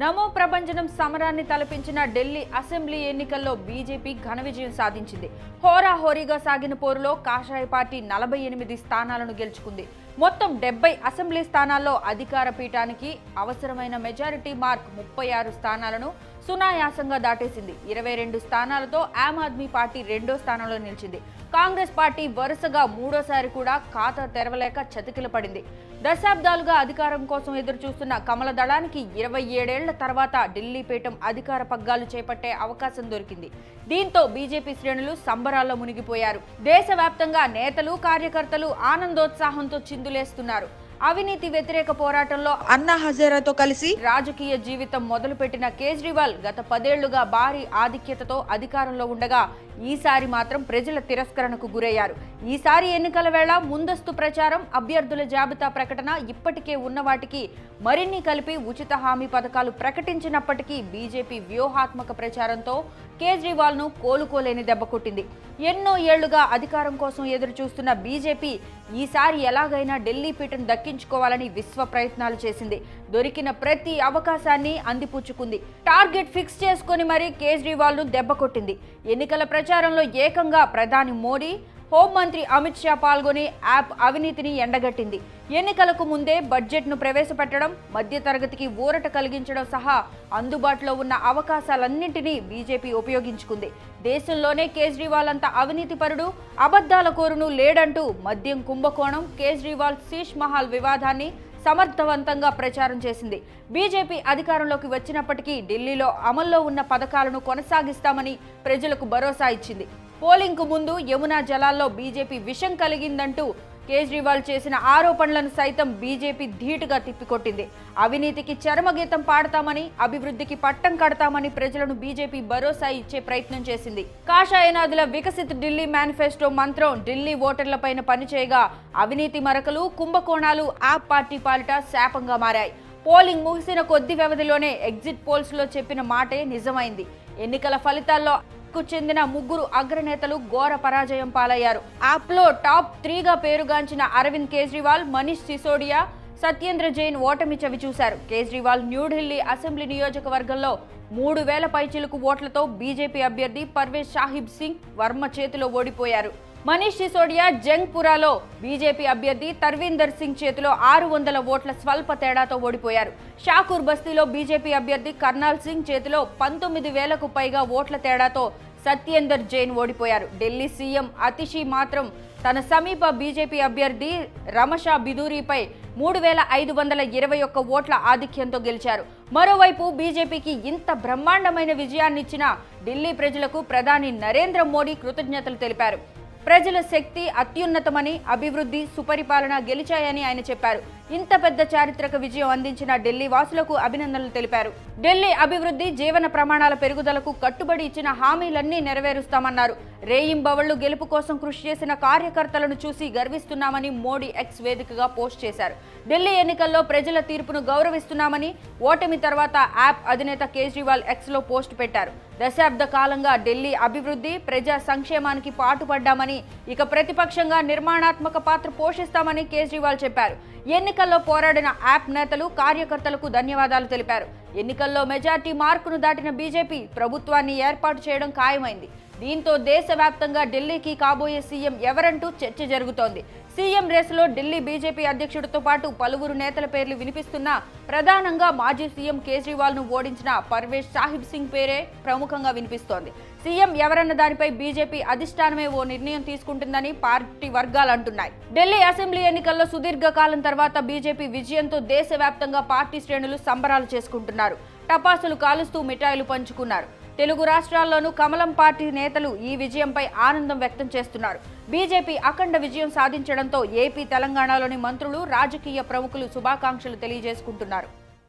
నమో ప్రభంజనం సమరాన్ని తలపించిన ఢిల్లీ అసెంబ్లీ ఎన్నికల్లో బీజేపీ ఘన విజయం సాధించింది. హోరాహోరీగా సాగిన పోరులో కాషాయ పార్టీ నలభై ఎనిమిది స్థానాలను గెలుచుకుంది. మొత్తం డెబ్బై అసెంబ్లీ స్థానాల్లో అధికార పీఠానికి అవసరమైన మెజారిటీ మార్క్ ముప్పై ఆరు స్థానాలను సునాయాసంగా దాటేసింది. ఇరవై రెండు స్థానాలతో ఆమ్ ఆద్మీ పార్టీ రెండో స్థానంలో నిలిచింది. కాంగ్రెస్ పార్టీ వరుసగా మూడోసారి కూడా ఖాతా తెరవలేక చతికిల పడింది. దశాబ్దాలుగా అధికారం కోసం ఎదురు చూస్తున్న కమల దళానికి ఇరవై ఏడేళ్ళ తర్వాత ఢిల్లీ పీఠం అధికార పగ్గాలు చేపట్టే అవకాశం దొరికింది. దీంతో బీజేపీ శ్రేణులు సంబరాల్లో మునిగిపోయారు. దేశవ్యాప్తంగా నేతలు కార్యకర్తలు ఆనందోత్సాహంతో చిందులేస్తున్నారు. అవినీతి వ్యతిరేక పోరాటంలో అన్నా హజారాతో కలిసి రాజకీయ జీవితం మొదలుపెట్టిన కేజ్రీవాల్ గత పదేళ్ళుగా భారీ ఆధిక్యతతో అధికారంలో ఉండగా ఈసారి మాత్రం ప్రజల తిరస్కరణకు గురయ్యారు. ఈసారి ఎన్నికల వేళ ముందస్తు ప్రచారం అభ్యర్థుల జాబితా ప్రకటన ఇప్పటికే ఉన్న వాటికి మరిన్ని కలిపి ఉచిత హామీ పథకాలు ప్రకటించినప్పటికీ బీజేపీ వ్యూహాత్మక ప్రచారంతో కేజ్రీవాల్ను కోలుకోలేని దెబ్బ కొట్టింది. ఎన్నో ఏళ్ళుగా అధికారం కోసం ఎదురు చూస్తున్న బీజేపీ ఈసారి ఎలాగైనా ఢిల్లీ పీఠను దక్కించుకోవాలని విశ్వ ప్రయత్నాలు చేసింది. దొరికిన ప్రతి అవకాశాన్ని అందిపుచ్చుకుంది. టార్గెట్ ఫిక్స్ చేసుకుని మరీ కేజ్రీవాల్ను దెబ్బ కొట్టింది. ఎన్నికల ప్రచారంలో ఏకంగా ప్రధాని మోడీ హోంమంత్రి అమిత్ షా పాల్గొని యాప్ అవినీతిని ఎండగట్టింది. ఎన్నికలకు ముందే బడ్జెట్ను ప్రవేశపెట్టడం మధ్యతరగతికి ఊరట కలిగించడం సహా అందుబాటులో ఉన్న అవకాశాలన్నింటినీ బీజేపీ ఉపయోగించుకుంది. దేశంలోనే కేజ్రీవాల్ అంత అవినీతిపరుడు అబద్ధాల కోరును లేడంటూ మద్యం కుంభకోణం కేజ్రీవాల్ శీష్ మహల్ వివాదాన్ని సమర్థవంతంగా ప్రచారం చేసింది. బీజేపీ అధికారంలోకి వచ్చినప్పటికీ ఢిల్లీలో అమల్లో ఉన్న పథకాలను కొనసాగిస్తామని ప్రజలకు భరోసా ఇచ్చింది. పోలింగ్కు ముందు యమునా జలాల్లో బీజేపీ విషం కలిగిందంటూ కేజ్రీవాల్ చేసిన ఆరోపణలను సైతం బీజేపీ ధీటుగా తిప్పికొట్టింది. అవినీతికి చరమగీతం పాడతామని అభివృద్ధికి పట్టం కడతామని ప్రజలను బీజేపీ భరోసా ఇచ్చే ప్రయత్నం చేసింది. కాషాయనాథుల వికసిత్ ఢిల్లీ మేనిఫెస్టో మంత్రం ఢిల్లీ ఓటర్లపైన పనిచేయగా అవినీతి మరకలు కుంభకోణాలు ఆప్ పార్టీ పాలిట శాపంగా మారాయి. పోలింగ్ ముగిసిన కొద్ది వ్యవధిలోనే ఎగ్జిట్ పోల్స్లో చెప్పిన మాటే నిజమైంది. ఎన్నికల ఫలితాల్లో కు చెందిన ముగ్గురు అగ్రనేతలు ఘోర పరాజయం పాలయ్యారు. యాప్లో టాప్ త్రీగా పేరుగాంచిన అరవింద్ కేజ్రీవాల్ మనీష్ సిసోడియా సత్యేంద్ర జైన్ ఓటమి చవి చూశారు. కేజ్రీవాల్ న్యూఢిల్లీ అసెంబ్లీ నియోజకవర్గంలో మూడు వేల పైచిలుకు ఓట్లతో బీజేపీ అభ్యర్థి పర్వేజ్ షాహిబ్ సింగ్ వర్మ చేతిలో ఓడిపోయారు. మనీష్ సిసోడియా జంగ్పురాలో బీజేపీ అభ్యర్థి తర్వీందర్ సింగ్ చేతిలో ఆరు వందల ఓట్ల స్వల్ప తేడాతో ఓడిపోయారు. షాకూర్ బస్తీలో బీజేపీ అభ్యర్థి కర్నాల్ సింగ్ చేతిలో పంతొమ్మిది వేలకు పైగా ఓట్ల తేడాతో సత్యేందర్ జైన్ ఓడిపోయారు. ఢిల్లీ సీఎం అతిషి మాత్రం తన సమీప బీజేపీ అభ్యర్థి రమషా బిదూరిపై మూడు వేల ఐదు వందల ఇరవై ఒక్క ఓట్ల ఆధిక్యంతో గెలిచారు. మరోవైపు బీజేపీకి ఇంత బ్రహ్మాండమైన విజయాన్నిచ్చిన ఢిల్లీ ప్రజలకు ప్రధాని నరేంద్ర మోడీ కృతజ్ఞతలు తెలిపారు. ప్రజల శక్తి అత్యున్నతమని అభివృద్ధి సుపరిపాలన గెలిచాయని ఆయన చెప్పారు. ఇంత పెద్ద చారిత్రక విజయం అందించిన ఢిల్లీ వాసులకు అభినందనలు తెలిపారు. ఢిల్లీ అభివృద్ధి జీవన ప్రమాణాల పెరుగుదలకు కట్టుబడి ఇచ్చిన హామీలన్నీ నెరవేరుస్తామన్నారు. రేయింబవళ్ళు గెలుపు కోసం కృషి చేసిన కార్యకర్తలను చూసి గర్విస్తున్నామని మోడీ ఎక్స్ వేదికగా పోస్ట్ చేశారు. ఢిల్లీ ఎన్నికల్లో ప్రజల తీర్పును గౌరవిస్తున్నామని ఓటమి తర్వాత యాప్ అధినేత కేజ్రీవాల్ ఎక్స్లో పోస్ట్ పెట్టారు. దశాబ్ద కాలంగా ఢిల్లీ అభివృద్ధి ప్రజా సంక్షేమానికి పాటుపడ్డామని ఇక ప్రతిపక్షంగా నిర్మాణాత్మక పాత్ర పోషిస్తామని కేజ్రీవాల్ చెప్పారు. ఎన్నికల్లో పోరాడిన యాప్ నేతలు కార్యకర్తలకు ధన్యవాదాలు తెలిపారు. ఎన్నికల్లో మెజార్టీ మార్కును దాటిన బీజేపీ ప్రభుత్వాన్ని ఏర్పాటు చేయడం ఖాయమైంది. దీంతో దేశవ్యాప్తంగా ఢిల్లీకి కాబోయే సీఎం ఎవరంటూ చర్చ జరుగుతోంది. సీఎం రేసులో ఢిల్లీ బీజేపీ అధ్యక్షుడితో పాటు పలువురు నేతల పేర్లు వినిపిస్తున్నా ప్రధానంగా మాజీ సీఎం కేజ్రీవాల్ను ఓడించిన పర్వేజ్ సాహిబ్ సింగ్ పేరే ప్రముఖంగా వినిపిస్తోంది. సీఎం ఎవరన్న దానిపై బీజేపీ అధిష్టానమే ఓ నిర్ణయం తీసుకుంటుందని పార్టీ వర్గాలు అంటున్నాయి. ఢిల్లీ అసెంబ్లీ ఎన్నికల్లో సుదీర్ఘ కాలం తర్వాత బీజేపీ విజయంతో దేశవ్యాప్తంగా పార్టీ శ్రేణులు సంబరాలు చేసుకుంటున్నారు. టపాసులు కాలుస్తూ మిఠాయిలు పంచుకున్నారు. తెలుగు రాష్ట్రాల్లోనూ కమలం పార్టీ నేతలు ఈ విజయంపై ఆనందం వ్యక్తం చేస్తున్నారు. బీజేపీ అఖండ విజయం సాధించడంతో ఏపీ తెలంగాణలోని మంత్రులు రాజకీయ ప్రముఖులు శుభాకాంక్షలు తెలియజేసుకుంటున్నారు.